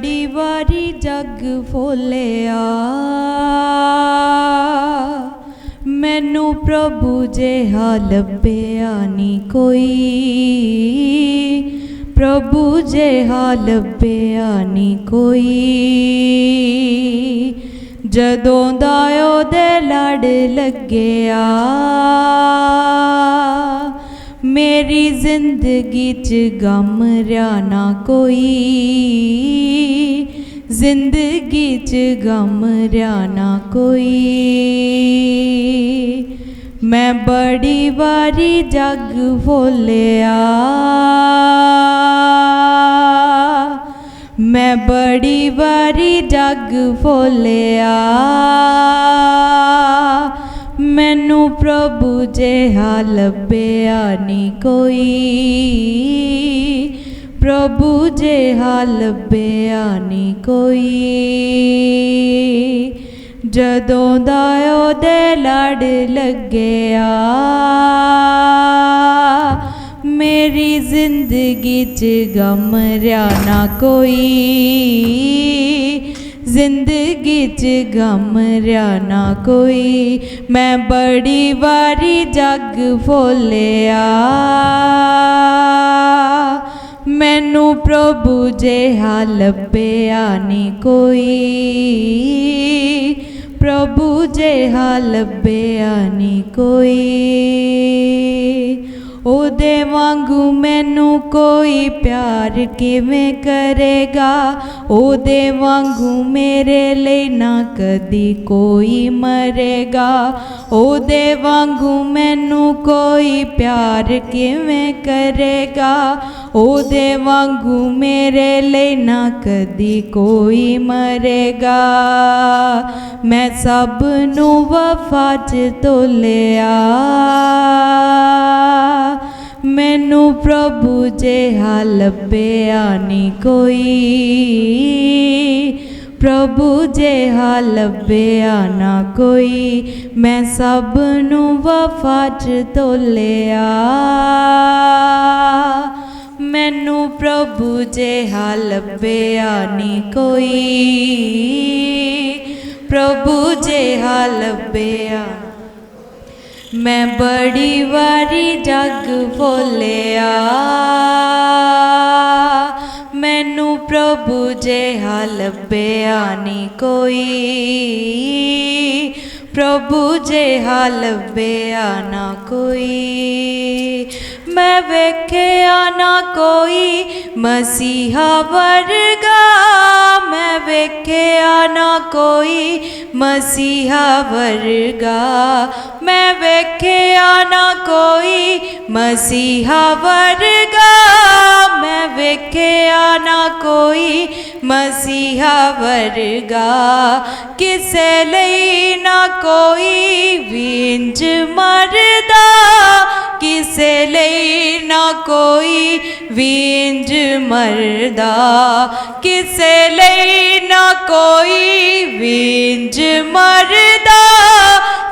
ਬੜੀ ਵਾਰੀ ਜੱਗ ਫੋਲਿਆ। ਮੈਨੂੰ ਪ੍ਰਭੂ ਜਿਹਾ ਲੱਭਿਆ ਨਹੀਂ ਕੋਈ। ਪ੍ਰਭੂ ਜਿਹਾ ਲੱਭਿਆ ਨੀ ਕੋਈ। ਜਦੋਂ ਦਾ ਉਹਦੇ ਲੜ ਲੱਗਿਆ ਮੇਰੀ ਜ਼ਿੰਦਗੀ 'ਚ ਗਮ ਰਿਆ ਨਾ ਕੋਈ। ਜ਼ਿੰਦਗੀ 'ਚ ਗਮ ਰਿਆ ਨਾ ਕੋਈ। ਮੈਂ ਬੜੀ ਵਾਰੀ ਜੱਗ ਫੋਲਿਆ। ਮੈਂ ਬੜੀ ਵਾਰੀ ਜੱਗ ਫੋਲਿਆ। ਮੈਨੂੰ ਪ੍ਰਭੂ ਜਿਹਾ ਲੱਭਿਆ ਨੀ ਕੋਈ। ਪ੍ਰਭੂ ਜਿਹਾ ਲੱਭਿਆ ਨੀ ਕੋਈ। ਜਦੋਂ ਦਾ ਉਹਦੇ ਲੜ ਲੱਗਿਆ, ਮੇਰੀ ਜ਼ਿੰਦਗੀ 'ਚ ਗਮ ਰਿਆ ਨਾ ਕੋਈ। ਜ਼ਿੰਦਗੀ 'ਚ ਗਮ ਰਿਆ ਨਾ ਕੋਈ। ਮੈਂ ਬੜੀ ਵਾਰੀ ਜੱਗ ਫੋਲਿਆ। ਮੈਨੂੰ ਪ੍ਰਭੂ ਜਿਹਾ ਲੱਭਿਆ ਨਹੀਂ ਕੋਈ। ਪ੍ਰਭੂ ਜਿਹਾ ਲੱਭਿਆ ਨੀ ਕੋਈ। ਦੇ ਵਾਂਗੂ ਮੈਨੂੰ ਕੋਈ ਪਿਆਰ ਕਿਵੇਂ ਕਰੇਗਾ? ਉਹਦੇ ਵਾਂਗੂ ਮੇਰੇ ਲਈ ਨਾ ਕਦੀ ਕੋਈ ਮਰੇਗਾ। ਉਹਦੇ ਵਾਂਗੂ ਮੈਨੂੰ ਕੋਈ ਪਿਆਰ ਕਿਵੇਂ ਕਰੇਗਾ? ਉਹਦੇ ਵਾਂਗੂ ਮੇਰੇ ਲਈ ਨਾ ਕਦੀ ਕੋਈ ਮਰੇਗਾ। ਮੈਂ ਸਭ ਨੂੰ ਵਫਾ 'ਚ ਤੋਲਿਆ। ਮੈਨੂੰ ਪ੍ਰਭੂ ਜੇ ਲੱਭਿਆ ਬਿਆਨੀ ਕੋਈ। ਪ੍ਰਭੂ ਜਿਹਾ ਲੱਭਿਆ ਨਾ ਕੋਈ, ਮੈਂ ਸਭ ਨੂੰ ਵਫਾ 'ਚ ਤੋਲਿਆ। ਮੈਨੂੰ ਪ੍ਰਭੂ ਜੇ ਲੱਭਿਆ ਬਿਆਨੀ ਕੋਈ, ਪ੍ਰਭੂ ਜੇ ਜਿਹਾ ਲੱਭਿਆ ਮੈਂ ਬੜੀ ਵਾਰੀ ਜੱਗ ਬੋਲਿਆ ਮੈਨੂੰ ਪ੍ਰਭੂ ਜਿਹਾ ਲੱਭਿਆ ਨੀ ਕੋਈ। ਪ੍ਰਭੂ ਜਿਹਾ ਲੱਭਿਆ ਨਾ ਕੋਈ। ਮੈਂ ਵੇਖਿਆ ਨਾ ਕੋਈ ਮਸੀਹਾ ਵਰਗਾ ਮੈਂ ਵੇਖਿਆ ਨਾ ਕੋਈ ਮਸੀਹਾ ਵਰਗਾ ਮੈਂ ਵੇਖਿਆ ਨਾ ਕੋਈ ਮਸੀਹਾ ਵਰਗਾ ਮੈਂ ਵੇਖਿਆ ਨਾ ਕੋਈ ਮਸੀਹਾ ਵਰਗਾ ਕਿਸੇ ਲਈ ਨਾ ਕੋਈ ਵਿੰਜ ਮਰਦਾ ਵੀਂਜ ਮਰਦਾ। ਕਿਸੇ ਲਈ ਨਾ ਕੋਈ ਵਿੰਜ ਮਰਦਾ।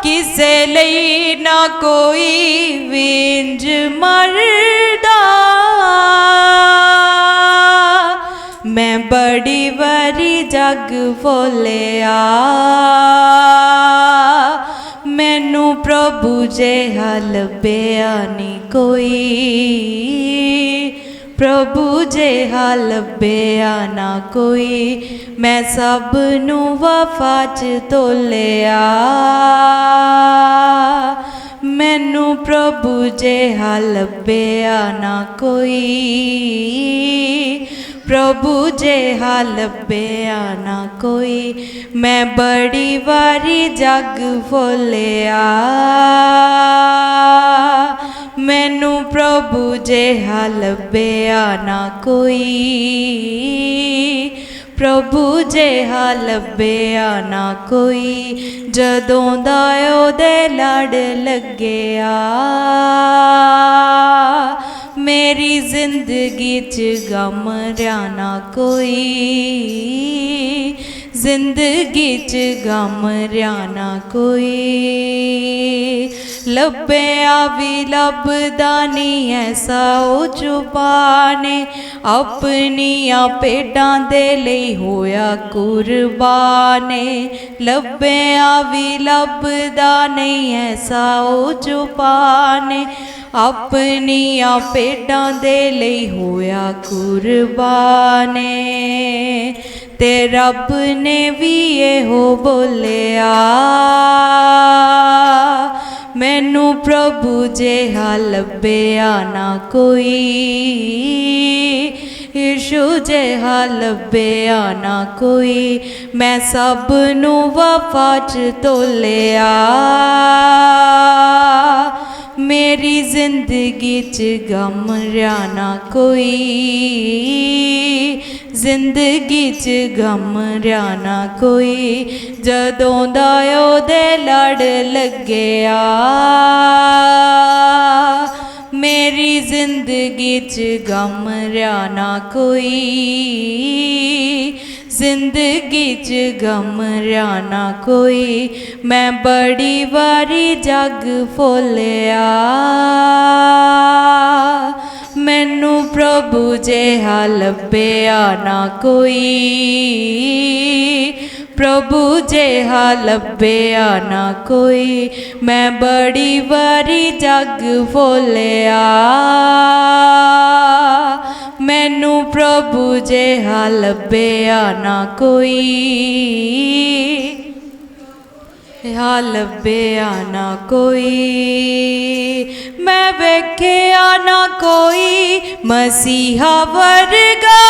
ਕਿਸੇ ਲਈ ਨਾ ਕੋਈ ਵਿੰਜ ਮਰਦਾ। ਮੈਂ ਬੜੀ ਵਾਰੀ ਜੱਗ ਫੋਲਿਆ। ਮੈਨੂੰ ਪ੍ਰਭੂ ਜੇ ਲੱਭਿਆ ਨੀ ਕੋਈ। ਪ੍ਰਭੂ ਜੇ ਜਿਹਾ ਲੱਭਿਆ ਨਾ ਕੋਈ, ਮੈਂ ਸਭ ਨੂੰ ਵਫਾ 'ਚ ਤੋਲਿਆ। ਮੈਨੂੰ ਪ੍ਰਭੂ ਜੇ ਜਿਹਾ ਲੱਭਿਆ ਨਾ ਕੋਈ ਪ੍ਰਭੂ ਜੇ ਜਿਹਾ ਲੱਭਿਆ ਨਾ ਕੋਈ, ਮੈਂ ਬੜੀ ਵਾਰੀ ਜੱਗ ਫੋਲਿਆ। ਮੈਨੂੰ ਪ੍ਰਭੂ ਜੇ ਜਿਹਾ ਲੱਭਿਆ ਨਾ ਕੋਈ ਪ੍ਰਭੂ ਜਿਹਾ ਲੱਭਿਆ ਨਾ ਕੋਈ, ਜਦੋਂ ਦਾ ਉਹਦੇ ਲੜ ਲੱਗਿਆ। ਮੇਰੀ ਜ਼ਿੰਦਗੀ 'ਚ ਗਮ ਰਿਆ ਨਾ ਕੋਈ। ਜ਼ਿੰਦਗੀ ਚ ਗਮ ਰਿਆ ਨਾ ਕੋਈ ਲੱਭਿਆ ਵੀ ਲੱਭਦਾ ਨਹੀਂ ਐਸਾ ਉਹ ਜ਼ੁਬਾਨੇ। ਆਪਣੀਆਂ ਪੇਡਾਂ ਦੇ ਲਈ ਹੋਇਆ ਕੁਰਬਾਨੇ। ਲੱਭਿਆ ਵੀ ਲੱਭਦਾ ਨਹੀਂ ਐਸਾ ਉਹ ਜ਼ੁਬਾਨੇ। ਆਪਣੀਆਂ ਪੇਡਾਂ ਦੇ ਲਈ ਹੋਇਆ ਕੁਰਬਾਨੇ। ਤੇ ਰੱਬ ਨੇ ਵੀ ਇਹੋ ਬੋਲਿਆ। ਮੈਨੂੰ ਪ੍ਰਭੂ ਜਿਹਾ ਲੱਭਿਆ ਨਾ ਕੋਈ। ਯਿਸੂ ਜਿਹਾ ਲੱਭਿਆ ਨਾ ਕੋਈ। ਮੈਂ ਸਭ ਨੂੰ ਵਫਾ ਚ ਤੋਲਿਆ। ਮੇਰੀ ਜ਼ਿੰਦਗੀ ਚ ਗਮ ਰਿਆ ਕੋਈ ਜ਼ਿੰਦਗੀ ਚ ਗਮ ਰਿਆ ਕੋਈ ਜਦੋਂ ਦਾ ਉਹਦੇ ਲੜ ਲੱਗਿਆ ਮੇਰੀ ਜ਼ਿੰਦਗੀ ਚ ਗਮ ਰਿਆ ਕੋਈ ਜ਼ਿੰਦਗੀ ਚ ਗਮ ਰਿਆ ਨਾ ਕੋਈ। ਮੈਂ ਬੜੀ ਵਾਰੀ ਜੱਗ ਫੋਲਿਆ। ਮੈਨੂੰ ਪ੍ਰਭੂ ਜਿਹਾ ਲੱਭਿਆ ਨਾ ਕੋਈ। ਪ੍ਰਭੂ ਜਿਹਾ ਲੱਭਿਆ ਨਾ ਕੋਈ। ਮੈਂ ਬੜੀ ਵਾਰੀ ਜੱਗ ਫੋਲਿਆ। ਮੈਨੂੰ ਪ੍ਰਭੂ ਜਿਹਾ ਲੱਭਿਆ ਨਾ ਕੋਈ। ਹਾ ਲੱਭਿਆ ਨਾ ਕੋਈ। ਮੈਂ ਵੇਖਿਆ ਨਾ ਕੋਈ ਮਸੀਹਾ ਵਰਗਾ।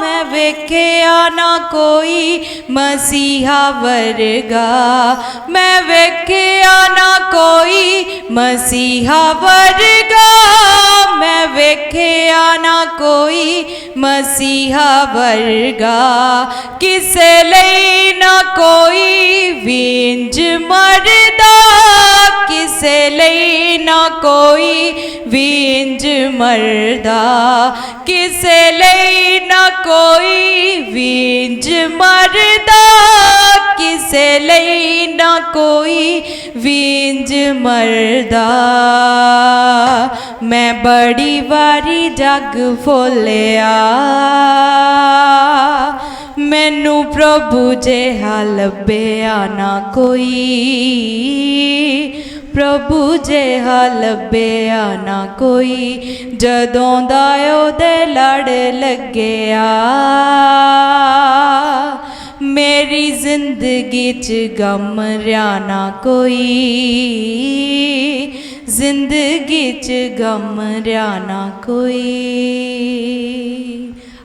ਮੈਂ ਵੇਖਿਆ ਨਾ ਕੋਈ ਮਸੀਹਾ ਵਰਗਾ। ਮੈਂ ਵੇਖਿਆ ਨਾ ਕੋਈ ਮਸੀਹਾ ਵਰਗਾ ਮੈਂ ਵੇਖਿਆ ਨਾ ਕੋਈ ਮਸੀਹਾ ਵਰਗਾ। ਕਿਸੇ ਲਈ ਨਾ ਕੋਈ ਵਿੰਜ ਮਰਦਾ ਕਿਸੇ ਲਈ ਨਾ ਕੋਈ ਵਿੰਜ ਮਰਦਾ। ਕਿਸੇ ਲਈ ਨਾ ਕੋਈ ਵਿੰਜ ਮਰਦਾ। ਕਿਸੇ ਲਈ ਨਾ ਕੋਈ ਵਿੰਜ ਮਰਦਾ। ਮੈਂ ਬੜੀ ਵਾਰੀ ਜਗ ਫੋਲਿਆ। ਮੈਨੂੰ ਪ੍ਰਭੂ ਜਿਹਾ ਲੱਭਿਆ ਨਾ ਕੋਈ। ਪ੍ਰਭੂ ਜੇ ਜਿਹਾ ਬਿਆ ਨਾ ਕੋਈ, ਜਦੋਂ ਦਾ ਉਹਦੇ ਲੜ ਲੱਗਿਆ। ਮੇਰੀ ਜ਼ਿੰਦਗੀ ਚ ਗਮ ਰਿਆ ਨਾ ਕੋਈ, ਜ਼ਿੰਦਗੀ ਚ ਗਮ ਰਿਆ ਨਾ ਕੋਈ।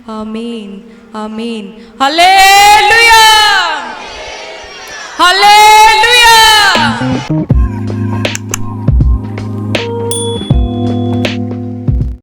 ਆਮੀਨ ਆਮੀਨ। ਹਾਲੇਲੂਇਆ! ਹਾਲੇਲੂਇਆ!